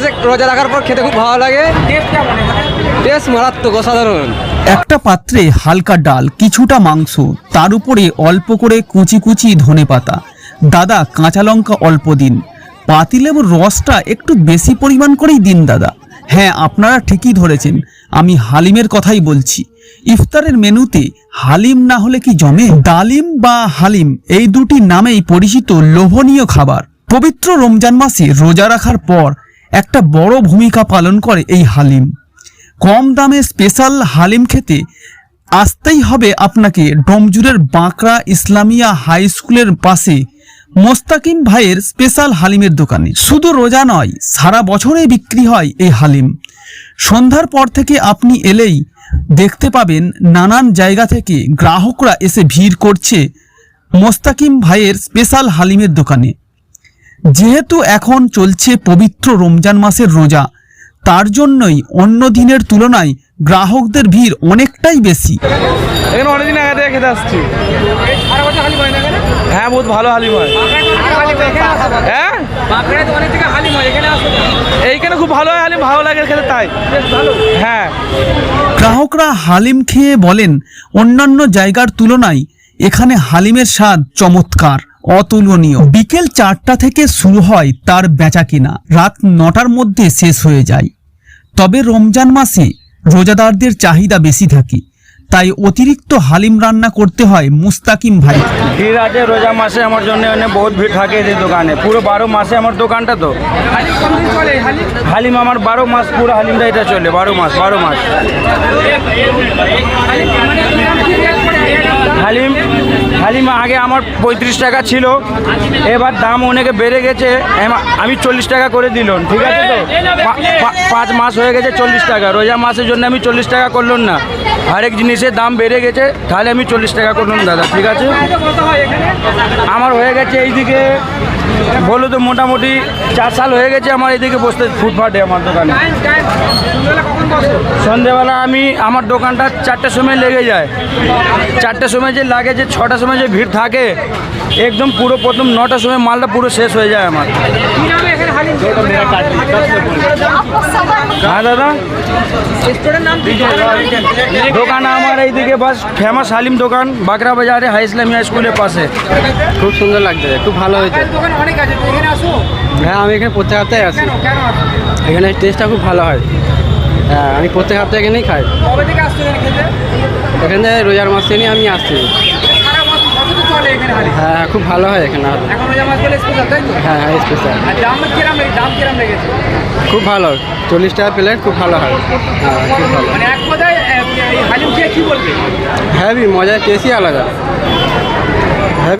মাসে রোজা রাখার পর খেতে খুব ভালো লাগে। টেস্ট মারাত্মক অসাধারণ। একটা পাত্রে হালকা ডাল কিছুটা মাংস তার উপরে অল্প করে কুচি কুচি ধনে পাতা। দাদা কাঁচা লঙ্কা অল্প দিন। পাতিলেবুর রসটা একটু বেশি পরিমাণ করেই দিন দাদা। হ্যাঁ আপনারা ঠিকই ধরেছেন। আমি হালিমের কথাই বলছি। ইফতারের মেনুতে হালিম না হলে কি জমে? ডালিম বা হালিম এই দুটি নামেই পরিচিত লোভনীয় খাবার। পবিত্র রমজান মাসে রোজা রাখার পর একটা বড় ভূমিকা পালন করে এই হালিম। কম দামে স্পেশাল হালিম খেতে আসতেই হবে আপনাকে ডমজুরের বাঁকড়া ইসলামিয়া হাই স্কুলের পাশে মোস্তাকিম ভাইয়ের স্পেশাল হালিমের দোকানে। শুধু রোজা নয়, সারা বছরে বিক্রি হয় এই হালিম। সন্ধ্যার পর থেকে আপনি এলেই দেখতে পাবেন নানান জায়গা থেকে গ্রাহকরা এসে ভিড় করছে মোস্তাকিম ভাইয়ের স্পেশাল হালিমের দোকানে। যেহেতু এখন চলছে পবিত্র রমজান মাসের রোজা তার জন্যই অন্য দিনের তুলনায় গ্রাহকদের ভিড় অনেকটাই বেশি। এখানে অনেকদিন আগে থেকে খেতে আসছি। হ্যাঁ বহুত ভালো হালিম হয়। হ্যাঁ? এইখানে খুব ভালো হয় হালিম ভালো লাগে খেতে তাই। হ্যাঁ। গ্রাহকরা হালিম খেয়ে বলেন অন্যান্য জায়গার তুলনায় এখানে হালিমের স্বাদ চমৎকার। অতুলনীয়। বিকেল চারটা থেকে শুরু হয় তার বেচা কিনা। রাত নটার মধ্যে শেষ হয়ে যায়। তবে রমজান মাসে রোজাদারদের চাহিদা বেশি থাকে। তাই অতিরিক্ত হালিম রান্না করতে হয় মুস্তাকিম ভাই। আছে, রোজা মাসে আমার জন্য বহুত ভিড় থাকে এই দোকানে। পুরো বারো মাসে আমার দোকানটা তো। হালিম আমার বারো মাস, পুরো হালিমটা এটা চলে, বারো মাস বারো মাস। হালিম হালিম আগে আমার পঁয়ত্রিশ টাকা ছিল। এবার দাম অনেকে বেড়ে গেছে। আমি চল্লিশ টাকা করে দিলাম ঠিক আছে তো? পাঁচ মাস হয়ে গেছে চল্লিশ টাকা। রোজা মাসের জন্য আমি চল্লিশ টাকা করলাম না। আরেক জিনিসের দাম বেড়ে গেছে তাহলে আমি চল্লিশ টাকা করলাম দাদা ঠিক আছে? আমার হয়ে গেছে এইদিকে বলো তো মোটামুটি চার সাল হয়ে গেছে আমার এদিকে বসতে ফুটপাটে আমার দোকানে। সন্ধেবেলা আমি আমার দোকানটা চারটের সময় লেগে যায়। চারটের সময় যে লাগে যে ছটার সময় যে ভিড় থাকে, একদম পুরো প্রথম নটার সময় মালটা পুরো শেষ হয়ে যায় আমার। হ্যাঁ দাদা? দোকান আমার এইদিকে বাস ফেমাস হালিম দোকান বাগরা বাজারে হাই ইসলামিয়া স্কুলের পাশে। খুব সুন্দর লাগছে খুব ভালো হয়েছে। হ্যাঁ আমি এখানে প্রত্যেক সপ্তাহে আসি। এখানে টেস্টটা খুব ভালো হয়। হ্যাঁ আমি প্রত্যেক সপ্তাহে এখানেই খাই। এখানে রোজার মাস থেকে আমি আসছি। হ্যাঁ খুব ভালো হয় এখানে। হ্যাঁ হ্যাঁ স্পেশাল খুব ভালো। চল্লিশ টাকা প্লেট খুব ভালো হয়। হ্যাঁ খুব ভালো। হ্যাভি মজা টেস্টই আলাদা।